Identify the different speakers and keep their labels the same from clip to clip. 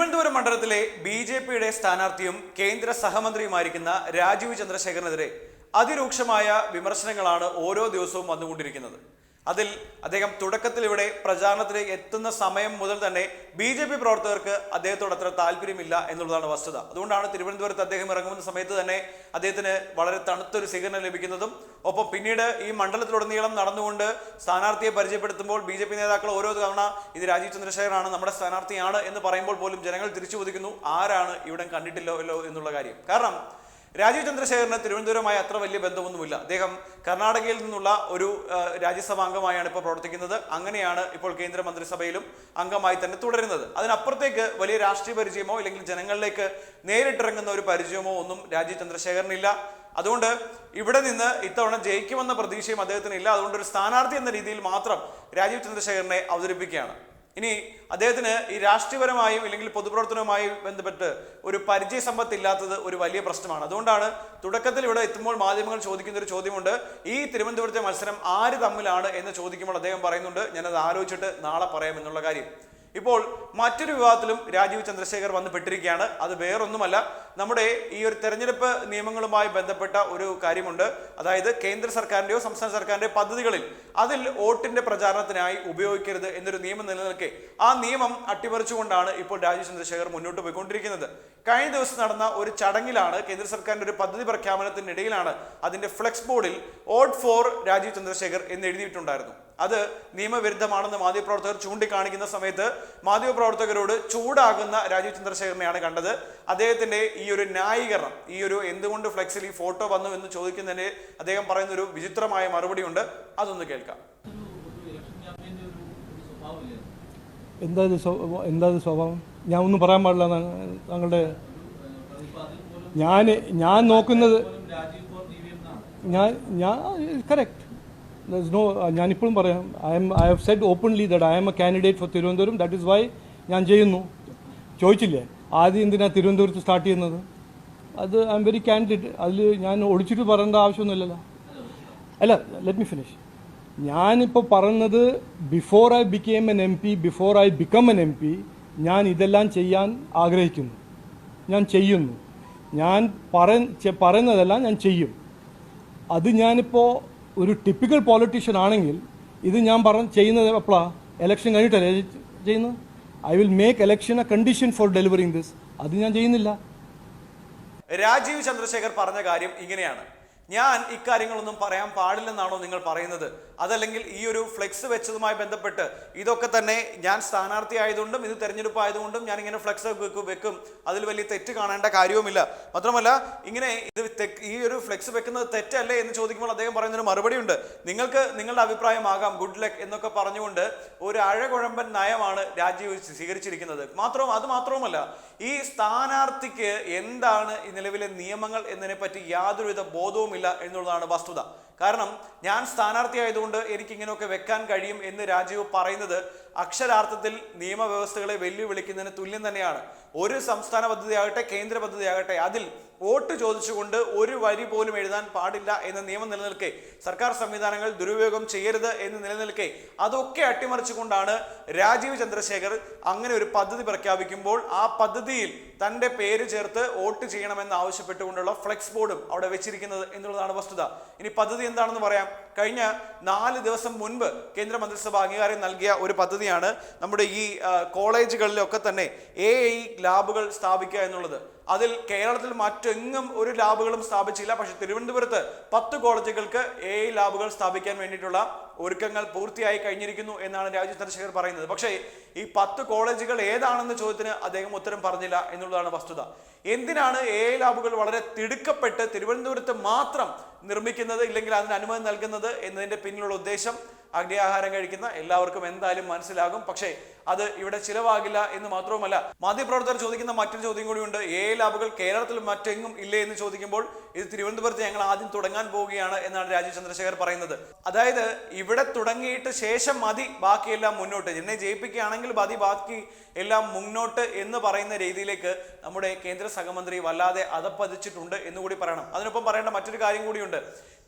Speaker 1: തിരുവനന്തപുരം മണ്ഡലത്തിലെ B J പിയുടെ സ്ഥാനാർത്ഥിയും കേന്ദ്ര സഹമന്ത്രിയുമായിരിക്കുന്ന രാജീവ് ചന്ദ്രശേഖരനെതിരെ അതിരൂക്ഷമായ വിമർശനങ്ങളാണ് ഓരോ ദിവസവും വന്നുകൊണ്ടിരിക്കുന്നത്. അതിൽ അദ്ദേഹം തുടക്കത്തിൽ ഇവിടെ പ്രചാരണത്തിലേക്ക് എത്തുന്ന സമയം മുതൽ തന്നെ ബി ജെ പി പ്രവർത്തകർക്ക് അദ്ദേഹത്തോട് അത്ര താല്പര്യമില്ല എന്നുള്ളതാണ് വസ്തുത. അതുകൊണ്ടാണ് തിരുവനന്തപുരത്ത് അദ്ദേഹം ഇറങ്ങുന്ന സമയത്ത് തന്നെ അദ്ദേഹത്തിന് വളരെ തണുത്തൊരു സ്വീകരണം ലഭിക്കുന്നതും ഒപ്പം പിന്നീട് ഈ മണ്ഡലത്തിലുടനീളം നടന്നുകൊണ്ട് സ്ഥാനാർത്ഥിയെ പരിചയപ്പെടുത്തുമ്പോൾ ബി ജെ പി നേതാക്കൾ ഓരോ തവണ ഇത് രാജീവ് ചന്ദ്രശേഖരാണ് നമ്മുടെ സ്ഥാനാർത്ഥിയാണ് എന്ന് പറയുമ്പോൾ പോലും ജനങ്ങൾ തിരിച്ചു ചോദിക്കുന്നു ആരാണ് ഇവിടെ കണ്ടിട്ടില്ലല്ലോ എന്നുള്ള കാര്യം. കാരണം രാജീവ് ചന്ദ്രശേഖരന് തിരുവനന്തപുരമായി അത്ര വലിയ ബന്ധമൊന്നുമില്ല. അദ്ദേഹം കർണാടകയിൽ നിന്നുള്ള ഒരു രാജ്യസഭാ അംഗമായാണ് ഇപ്പോൾ പ്രവർത്തിക്കുന്നത്. അങ്ങനെയാണ് ഇപ്പോൾ കേന്ദ്ര മന്ത്രിസഭയിലും അംഗമായി തന്നെ തുടരുന്നത്. അതിനപ്പുറത്തേക്ക് വലിയ രാഷ്ട്രീയ പരിചയമോ അല്ലെങ്കിൽ ജനങ്ങളിലേക്ക് നേരിട്ടിറങ്ങുന്ന ഒരു പരിചയമോ ഒന്നും രാജീവ് ചന്ദ്രശേഖരനില്ല. അതുകൊണ്ട് ഇവിടെ നിന്ന് ഇത്തവണ ജയിക്കുമെന്ന പ്രതീക്ഷയും അദ്ദേഹത്തിന് ഇല്ല. അതുകൊണ്ട് ഒരു സ്ഥാനാർത്ഥി എന്ന രീതിയിൽ മാത്രം രാജീവ് ചന്ദ്രശേഖരനെ അവതരിപ്പിക്കുകയാണ്. ഇനി അദ്ദേഹത്തിന് ഈ രാഷ്ട്രീയപരമായും അല്ലെങ്കിൽ പൊതുപ്രവർത്തനവുമായും ബന്ധപ്പെട്ട് ഒരു പരിചയ സമ്പത്ത് ഇല്ലാത്തത് ഒരു വലിയ പ്രശ്നമാണ്. അതുകൊണ്ടാണ് തുടക്കത്തിൽ ഇവിടെ എത്തുമ്പോൾ മാധ്യമങ്ങൾ ചോദിക്കുന്ന ഒരു ചോദ്യമുണ്ട്. ഈ തിരുവനന്തപുരത്തെ മത്സരം ആര് തമ്മിലാണ് എന്ന് ചോദിക്കുമ്പോൾ അദ്ദേഹം പറയുന്നുണ്ട് ഞാനത് ആലോചിച്ചിട്ട് നാളെ പറയാം എന്നുള്ള കാര്യം. ഇപ്പോൾ മറ്റൊരു വിവാദത്തിലും രാജീവ് ചന്ദ്രശേഖർ വന്ന് പെട്ടിരിക്കുകയാണ്. അത് വേറൊന്നുമല്ല നമ്മുടെ ഈ ഒരു തെരഞ്ഞെടുപ്പ് നിയമങ്ങളുമായി ബന്ധപ്പെട്ട ഒരു കാര്യമുണ്ട്. അതായത് കേന്ദ്ര സർക്കാരിന്റെയോ സംസ്ഥാന സർക്കാരിന്റെയോ പദ്ധതികളിൽ അതിൽ വോട്ടിന്റെ പ്രചാരണത്തിനായി ഉപയോഗിക്കരുത് എന്നൊരു നിയമം നിലനിൽക്കെ. ആ നിയമം അട്ടിമറിച്ചുകൊണ്ടാണ് ഇപ്പോൾ രാജീവ് ചന്ദ്രശേഖർ മുന്നോട്ട് പോയിക്കൊണ്ടിരിക്കുന്നത്. കഴിഞ്ഞ ദിവസം നടന്ന ഒരു ചടങ്ങിലാണ് കേന്ദ്ര സർക്കാരിന്റെ ഒരു പദ്ധതി പ്രഖ്യാപനത്തിനിടയിലാണ് അതിന്റെ ഫ്ലെക്സ് ബോർഡിൽ വോട്ട് ഫോർ രാജീവ് ചന്ദ്രശേഖർ എന്ന് എഴുതിയിട്ടുണ്ടായിരുന്നു. അത് നിയമവിരുദ്ധമാണെന്ന് മാധ്യമപ്രവർത്തകർ ചൂണ്ടിക്കാണിക്കുന്ന സമയത്ത് മാധ്യമപ്രവർത്തകരോട് ചൂടാകുന്ന രാജീവ് ചന്ദ്രശേഖരനെയാണ് കണ്ടത്. അദ്ദേഹത്തിന്റെ ഈ ഒരു ന്യായീകരണം ഈ ഒരു എന്തുകൊണ്ട് ഫ്ലെക്സിൽ ഈ ഫോട്ടോ വന്നു എന്ന് ചോദിക്കുന്നതിന് അദ്ദേഹം പറയുന്ന ഒരു വിചിത്രമായ മറുപടിയുണ്ട്. അതൊന്ന് കേൾക്കാം.
Speaker 2: എന്താ ഇത് എന്താ ഇത് സ്വഭാവം? ഞാൻ ഒന്നും പറയാൻ പാടില്ല താങ്കളുടെ. ഞാൻ ഞാൻ നോക്കുന്നത് ഞാൻ ഞാൻ കറക്റ്റ്. നോ ഞാനിപ്പോഴും പറയാം I'm I have said openly that I'm a candidate for Thiruvananthapuram that is why ഞാൻ ചെയ്യുന്നു. ചോദിച്ചില്ലേ? ആദ്യം എന്തിനാ തിരുവനന്തപുരത്ത് സ്റ്റാർട്ട് ചെയ്യുന്നത്? അത് ഐ എം വെരി കാൻഡിഡേറ്റ് അതിൽ ഞാൻ ഒളിച്ചിട്ട് പറയേണ്ട ആവശ്യമൊന്നുമില്ലല്ലോ. അല്ല ലെറ്റ് മി ഫിനിഷ് ഞാനിപ്പോൾ പറഞ്ഞത് before I became an M P before I become an M P ഞാൻ ഇതെല്ലാം ചെയ്യാൻ ആഗ്രഹിക്കുന്നു. ഞാൻ ചെയ്യുന്നു. ഞാൻ പറ പറയുന്നതെല്ലാം ഞാൻ ചെയ്യും. അത് ഞാനിപ്പോൾ ഒരു ടിപ്പിക്കൽ പോളിറ്റീഷ്യൻ ആണെങ്കിൽ ഇത് ഞാൻ പറഞ്ഞ് ചെയ്യുന്നത് എപ്പോഴാണ് എലക്ഷൻ കഴിഞ്ഞിട്ടല്ലേ ചെയ്യുന്നത്? I will make election a condition for delivering this അത് ഞാൻ ചെയ്യുന്നില്ല.
Speaker 1: രാജീവ് ചന്ദ്രശേഖർ പറഞ്ഞ കാര്യം ഇങ്ങനെയാണ്. ഞാൻ ഇക്കാര്യങ്ങളൊന്നും പറയാൻ പാടില്ലെന്നാണോ നിങ്ങൾ പറയുന്നത്? അതല്ലെങ്കിൽ ഈ ഒരു ഫ്ലെക്സ് വെച്ചതുമായി ബന്ധപ്പെട്ട് ഇതൊക്കെ തന്നെ ഞാൻ സ്ഥാനാർത്ഥി ആയതുകൊണ്ടും ഇത് തെരഞ്ഞെടുപ്പ് ആയതുകൊണ്ടും ഞാൻ ഇങ്ങനെ ഫ്ലെക്സ് വെക്കും അതിൽ വലിയ തെറ്റ് കാണേണ്ട കാര്യവുമില്ല. മാത്രമല്ല ഇങ്ങനെ ഇത് ഈ ഒരു ഫ്ലെക്സ് വെക്കുന്നത് തെറ്റല്ലേ എന്ന് ചോദിക്കുമ്പോൾ അദ്ദേഹം പറയുന്നൊരു മറുപടിയുണ്ട് നിങ്ങൾക്ക് നിങ്ങളുടെ അഭിപ്രായമാകാം ഗുഡ് ലക്ക് എന്നൊക്കെ പറഞ്ഞുകൊണ്ട് ഒരു അഴകുഴമ്പൻ നയമാണ് രാജീവ് സ്വീകരിച്ചിരിക്കുന്നത്. മാത്രം അത് മാത്രവുമല്ല ഈ സ്ഥാനാർത്ഥിക്ക് എന്താണ് നിലവിലെ നിയമങ്ങൾ എന്നതിനെ പറ്റി യാതൊരുവിധ ബോധവുമില്ല എന്നുള്ളതാണ് വസ്തുത. കാരണം ഞാൻ സ്ഥാനാർത്ഥി ആയതുകൊണ്ട് എനിക്ക് ഇങ്ങനെയൊക്കെ വെക്കാൻ കഴിയും എന്ന് രാജീവ് പറയുന്നത് അക്ഷരാർത്ഥത്തിൽ നിയമവ്യവസ്ഥകളെ വെല്ലുവിളിക്കുന്നതിന് തുല്യം തന്നെയാണ്. ഒരു സംസ്ഥാന പദ്ധതിയാകട്ടെ കേന്ദ്ര പദ്ധതിയാകട്ടെ അതിൽ വോട്ട് ചോദിച്ചുകൊണ്ട് ഒരു വരി പോലും എഴുതാൻ പാടില്ല എന്ന നിയമം നിലനിൽക്കെ സർക്കാർ സംവിധാനങ്ങൾ ദുരുപയോഗം ചെയ്യരുത് എന്ന് നിലനിൽക്കെ അതൊക്കെ അട്ടിമറിച്ചുകൊണ്ടാണ് രാജീവ് ചന്ദ്രശേഖർ അങ്ങനെ ഒരു പദ്ധതി പ്രഖ്യാപിക്കുമ്പോൾ ആ പദ്ധതിയിൽ തന്റെ പേര് ചേർത്ത് വോട്ട് ചെയ്യണമെന്ന് ആവശ്യപ്പെട്ടുകൊണ്ടുള്ള ഫ്ലെക്സ് ബോർഡും അവിടെ വെച്ചിരിക്കുന്നത് എന്നുള്ളതാണ് വസ്തുത. ഇനി പദ്ധതി എന്താണെന്ന് പറയാം. കഴിഞ്ഞ നാല് ദിവസം മുൻപ് കേന്ദ്രമന്ത്രിസഭ അംഗീകാരം നൽകിയ ഒരു പദ്ധതിയാണ് നമ്മുടെ ഈ കോളേജുകളിലൊക്കെ തന്നെ എ ഐ ലാബുകൾ സ്ഥാപിക്കുക എന്നുള്ളത്. അതിൽ കേരളത്തിൽ മറ്റെങ്ങും ഒരു ലാബുകളും സ്ഥാപിച്ചില്ല. പക്ഷെ തിരുവനന്തപുരത്ത് പത്ത് കോളേജുകൾക്ക് എ ലാബുകൾ സ്ഥാപിക്കാൻ വേണ്ടിയിട്ടുള്ള ഒരുക്കങ്ങൾ പൂർത്തിയായി കഴിഞ്ഞിരിക്കുന്നു എന്നാണ് രാജു ചന്ദ്രശേഖർ പറയുന്നത്. പക്ഷേ ഈ പത്ത് കോളേജുകൾ ഏതാണെന്ന ചോദ്യത്തിന് അദ്ദേഹം ഉത്തരം പറഞ്ഞില്ല എന്നുള്ളതാണ് വസ്തുത. എന്തിനാണ് എ ലാബുകൾ വളരെ തിടുക്കപ്പെട്ട് തിരുവനന്തപുരത്ത് മാത്രം നിർമ്മിക്കുന്നത് ഇല്ലെങ്കിൽ അതിന് അനുമതി നൽകുന്നത് എന്നതിന്റെ പിന്നിലുള്ള ഉദ്ദേശം അഗ്നിയാഹാരം കഴിക്കുന്ന എല്ലാവർക്കും എന്തായാലും മനസ്സിലാകും. പക്ഷേ അത് ഇവിടെ ചിലവാകില്ല എന്ന് മാത്രവുമല്ല മാധ്യമപ്രവർത്തകർ ചോദിക്കുന്ന മറ്റൊരു ചോദ്യം കൂടിയുണ്ട്. എ ലാബുകൾ കേരളത്തിൽ മറ്റെങ്ങും ഇല്ലേ എന്ന് ചോദിക്കുമ്പോൾ ഇത് തിരുവനന്തപുരത്ത് ഞങ്ങൾ ആദ്യം തുടങ്ങാൻ പോവുകയാണ് എന്നാണ് രാജീവ് ചന്ദ്രശേഖർ പറയുന്നത്. അതായത് ഇവിടെ തുടങ്ങിയിട്ട് ശേഷം മതി ബാക്കിയെല്ലാം മുന്നോട്ട്. എന്നെ ജയിപ്പിക്കുകയാണെങ്കിൽ മതി ബാക്കി എല്ലാം മുന്നോട്ട് എന്ന് പറയുന്ന രീതിയിലേക്ക് നമ്മുടെ കേന്ദ്ര സഹമന്ത്രി വല്ലാതെ അതപ്പതിച്ചിട്ടുണ്ട് എന്നുകൂടി പറയണം. അതിനൊപ്പം പറയേണ്ട മറ്റൊരു കാര്യം കൂടിയുണ്ട്.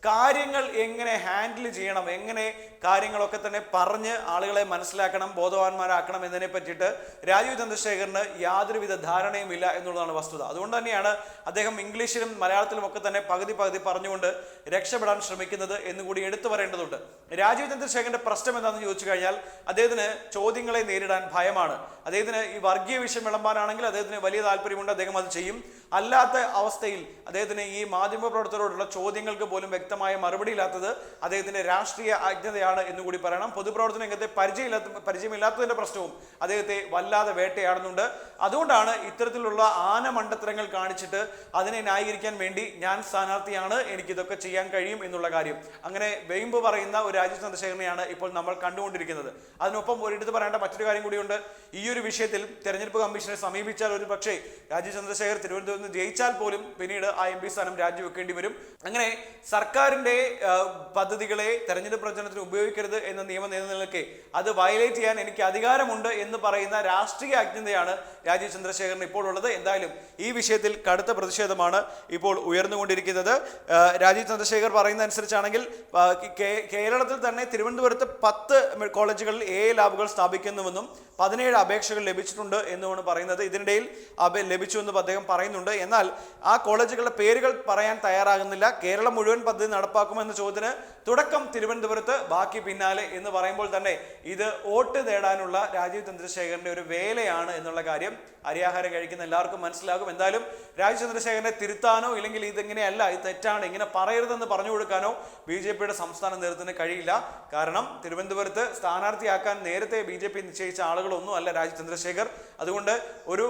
Speaker 1: കാര്യങ്ങൾ എങ്ങനെ ഹാൻഡിൽ ചെയ്യണം എങ്ങനെ കാര്യങ്ങളൊക്കെ തന്നെ പറഞ്ഞ് ആളുകളെ മനസ്സിലാക്കണം ബോധവാന്മാരാക്കണം എന്നതിനെ പറ്റിയിട്ട് രാജീവ് ചന്ദ്രശേഖറിന് യാതൊരുവിധ ധാരണയും ഇല്ല എന്നുള്ളതാണ് വസ്തുത. അതുകൊണ്ട് തന്നെയാണ് അദ്ദേഹം ഇംഗ്ലീഷിലും മലയാളത്തിലും ഒക്കെ തന്നെ പകുതി പകുതി പറഞ്ഞുകൊണ്ട് രക്ഷപ്പെടാൻ ശ്രമിക്കുന്നത് എന്നുകൂടി എടുത്തു പറയേണ്ടതുണ്ട്. രാജീവ് ചന്ദ്രശേഖരന്റെ പ്രശ്നം എന്താണെന്ന് ചോദിച്ചു കഴിഞ്ഞാൽ അദ്ദേഹത്തിന് ചോദ്യങ്ങളെ നേരിടാൻ ഭയമാണ്. അദ്ദേഹത്തിന് ഈ വർഗീയ വിഷയം വിളമ്പാനാണെങ്കിൽ അദ്ദേഹത്തിന് വലിയ താല്പര്യമുണ്ട് അദ്ദേഹം അത് ചെയ്യും. അല്ലാത്ത അവസ്ഥയിൽ അദ്ദേഹത്തിന് ഈ മാധ്യമപ്രവർത്തകരോടുള്ള ചോദ്യങ്ങൾക്ക് പോലും വ്യക്തമായ മറുപടി ഇല്ലാത്തത് അദ്ദേഹത്തിന്റെ രാഷ്ട്രീയ അജ്ഞതയാണ് എന്നുകൂടി പറയണം. പൊതുപ്രവർത്തന രംഗത്തെ പരിചയമില്ലാത്ത പരിചയമില്ലാത്തതിന്റെ പ്രശ്നവും അദ്ദേഹത്തെ വല്ലാതെ വേട്ടയാടുന്നുണ്ട്. അതുകൊണ്ടാണ് ഇത്തരത്തിലുള്ള ആന മണ്ടത്തരങ്ങൾ കാണിച്ചിട്ട് അതിനെ ന്യായീകരിക്കാൻ വേണ്ടി ഞാൻ സ്ഥാനാർത്ഥിയാണ് എനിക്കിതൊക്കെ ചെയ്യാൻ കഴിയും എന്നുള്ള കാര്യം. അങ്ങനെ വെയിമ്പ് പറയുന്ന ഒരു രാജ്യ ചന്ദ്രശേഖരനെയാണ് ഇപ്പോൾ നമ്മൾ കണ്ടുകൊണ്ടിരിക്കുന്നത്. അതിനൊപ്പം ഒരിടത്ത് പറയേണ്ട മറ്റൊരു കാര്യം കൂടിയുണ്ട്. ഈ ഒരു വിഷയത്തിൽ തെരഞ്ഞെടുപ്പ് കമ്മീഷനെ സമീപിച്ചാൽ ഒരു പക്ഷേ രാജ്യ ചന്ദ്രശേഖർ തിരുവനന്തപുരത്ത് നിന്ന് ജയിച്ചാൽ പോലും പിന്നീട് ആ എം പി സ്ഥാനം രാജിവെക്കേണ്ടി വരും. അങ്ങനെ സർക്കാരിന്റെ പദ്ധതികളെ തെരഞ്ഞെടുപ്പ് പ്രചരണത്തിന് ഉപയോഗിക്കരുത് എന്ന നിയമം നിലനിൽക്കെ അത് വയലേറ്റ് ചെയ്യാൻ എനിക്ക് അധികാരമുണ്ട് എന്ന് പറയുന്ന രാഷ്ട്രീയ അജ്ഞതയാണ് രാജീവ് ചന്ദ്രശേഖരൻ ഇപ്പോൾ ഉള്ളത്. എന്തായാലും ഈ വിഷയത്തിൽ കടുത്ത പ്രതിഷേധമാണ് ഇപ്പോൾ ഉയർന്നുകൊണ്ടിരിക്കുന്നത്. രാജീവ് ചന്ദ്രശേഖർ പറയുന്ന അനുസരിച്ചാണെങ്കിൽ കേരളത്തിൽ തന്നെ തിരുവനന്തപുരത്ത് പത്ത് കോളേജുകളിൽ എ ലാബുകൾ സ്ഥാപിക്കുന്നുവെന്നും പതിനേഴ് അപേക്ഷകൾ ലഭിച്ചിട്ടുണ്ട് എന്നുമാണ് പറയുന്നത്. ഇതിനിടയിൽ ലഭിച്ചുവെന്നും അദ്ദേഹം പറയുന്നുണ്ട്. എന്നാൽ ആ കോളേജുകളുടെ പേരുകൾ പറയാൻ തയ്യാറാകുന്നില്ല. കേരളം മുഴുവൻ പദ്ധതി നടപ്പാക്കുമെന്ന ചോദ്യത്തിന് തുടക്കം തിരുവനന്തപുരത്ത് ബാക്കി പിന്നാലെ എന്ന് പറയുമ്പോൾ തന്നെ ഇത് വോട്ട് നേടാനുള്ള രാജീവ് ചന്ദ്രശേഖരന്റെ ഒരു വേലയാണ് എന്നുള്ള കാര്യം അരിയാഹാരം കഴിക്കുന്ന എല്ലാവർക്കും മനസ്സിലാകും. എന്തായാലും രാജീവ് ചന്ദ്രശേഖരനെ തിരുത്താനോ ഇല്ലെങ്കിൽ ഇതെങ്ങനെയല്ല ഇത് തെറ്റാണ് ഇങ്ങനെ പറയരുതെന്ന് പറഞ്ഞു കൊടുക്കാനോ ബി ജെ പിയുടെ സംസ്ഥാന നേതൃത്വത്തിന് കഴിയില്ല. കാരണം തിരുവനന്തപുരത്ത് സ്ഥാനാർത്ഥിയാക്കാൻ നേരത്തെ ബി ജെ പി നിശ്ചയിച്ച ആളുകളൊന്നും അല്ല രാജീവ് ചന്ദ്രശേഖർ. അതുകൊണ്ട് ഒരു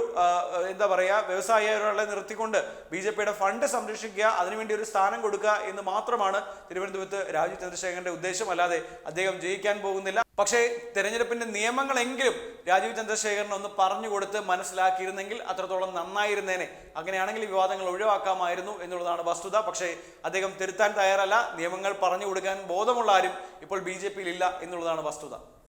Speaker 1: എന്താ പറയുക വ്യവസായികളെ നിർത്തിക്കൊണ്ട് ബി ജെ പിയുടെ ഫണ്ട് സംരക്ഷിക്കുക അതിനുവേണ്ടി ഒരു സ്ഥാനം കൊടുക്കുക എന്ന് മാത്രമാണ് തിരുവനന്തപുരത്ത് രാജു ചന്ദ്രശേഖരന്റെ ഉദ്ദേശം. അല്ലാതെ അദ്ദേഹം ജയിക്കാൻ പോകുന്നില്ല. പക്ഷേ തെരഞ്ഞെടുപ്പിന്റെ നിയമങ്ങളെങ്കിലും രാജീവ് ചന്ദ്രശേഖരൻ ഒന്ന് പറഞ്ഞു കൊടുത്ത് മനസ്സിലാക്കിയിരുന്നെങ്കിൽ അത്രത്തോളം നന്നായിരുന്നേനെ. അങ്ങനെയാണെങ്കിൽ വിവാദങ്ങൾ ഒഴിവാക്കാമായിരുന്നു എന്നുള്ളതാണ് വസ്തുത. പക്ഷേ അദ്ദേഹം തിരുത്താൻ തയ്യാറല്ല. നിയമങ്ങൾ പറഞ്ഞു കൊടുക്കാൻ ബോധമുള്ള ആരും ഇപ്പോൾ ബി ജെ പിയിലില്ല എന്നുള്ളതാണ് വസ്തുത.